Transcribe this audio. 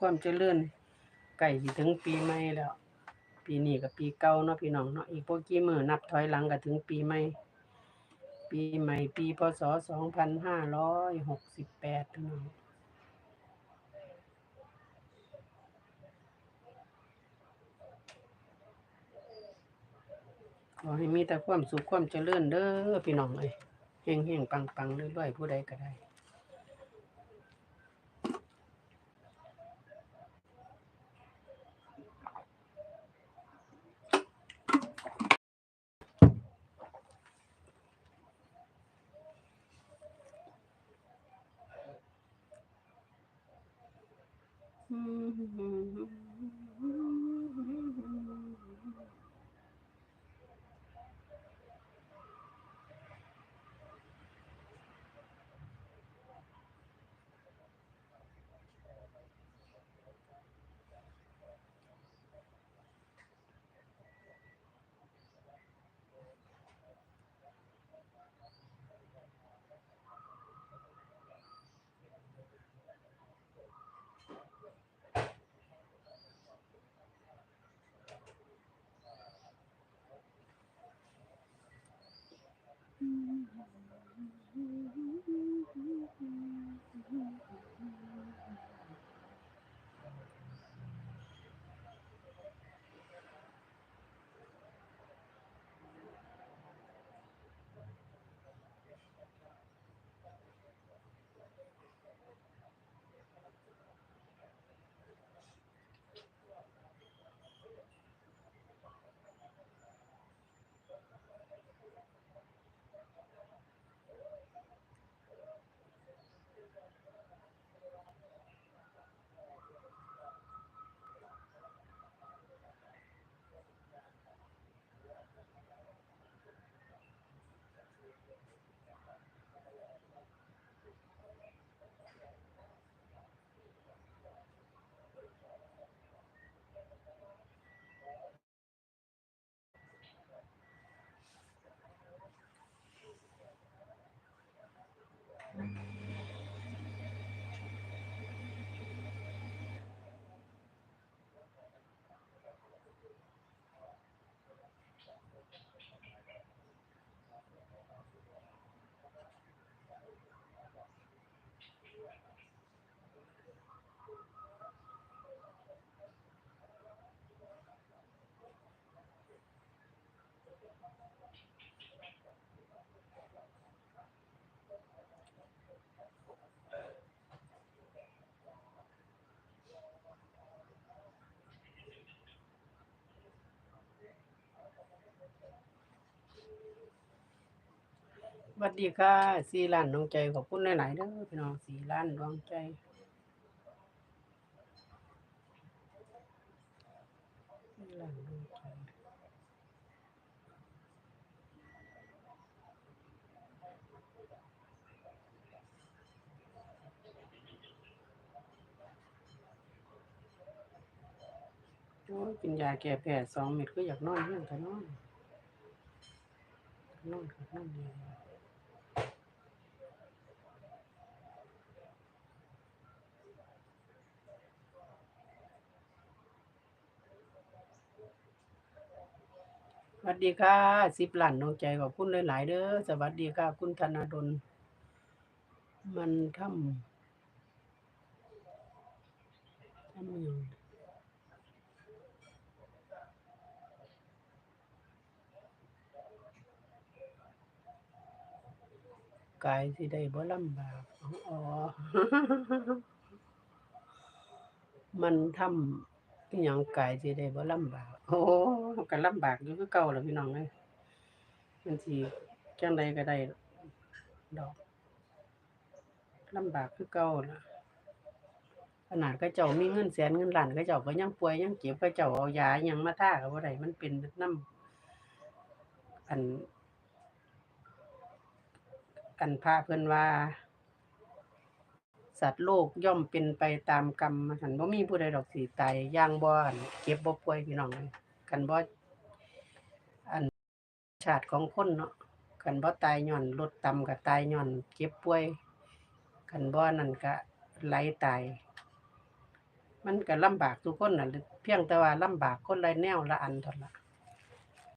ความเจริญใกล้สิถึงปีใหม่แล้ว ปีนี้ก็ปีเก่าเนาะพี่น้องเนาะอีกบ่กี่มื้อนับถอยหลังก็ถึงปีใหม่ ปีใหม่ ปีพศ2568พี่น้องขอให้มีแต่ความสุขความเจริญเด้อพี่น้องเอ้ยเฮงๆปังๆรวยๆผู้ใดก็ได้ ส วัสดีค่ะสีล้านดวงใจขอบคุณหลายๆเด้อพี่น้องสีล้านดวงใจสีล้านดวงใจโอ้ยกินยาแก้แพ้สองเม็ดก็อยากนอนเฮียงแต่นอนนอนครับนอนเลย สวัสดีค่ะสิบล้านดวงใจขอบคุณหลายๆเด้อสวัสดีค่ะ คุณธนาดลมันทำทำอย่างกายสิได้บ่ลำบากอ๋อ มันทำอหยังกายสิได้บ่ลำบาก โอ้ก็ลำบากอยู่คือเก่าแล้วพี่น้องเอ้ยมันสิจังใดก็ได้ดอกลำบากคือเก่าล่ะขนาดเขาเจ้ามีเงินแสนเงินล้านเขาเจ้าก็ยังป่วยยังเจ็บเขาเจ้าเอายายังมาทาก็บ่ได้มันเป็นน้ำอัน อันพระเพิ่นว่า สัตว์โลกย่อมเป็นไปตามกรรมหันบ่มีผู้ใดดอกสิตายย่างบ่อนเจ็บบ่ป่วยพี่น้องเลยขันบ่อันชาติของคนเนาะคันบ่ตายย้อนรถต่ำก็ตายย้อนเจ็บป่วยคันบ่นั่นก็ไหลตาย มันก็ลำบากทุกคนน่ะเพียงแต่ว่าลำบากคนละแนวละอันเท่านั้นล่ะ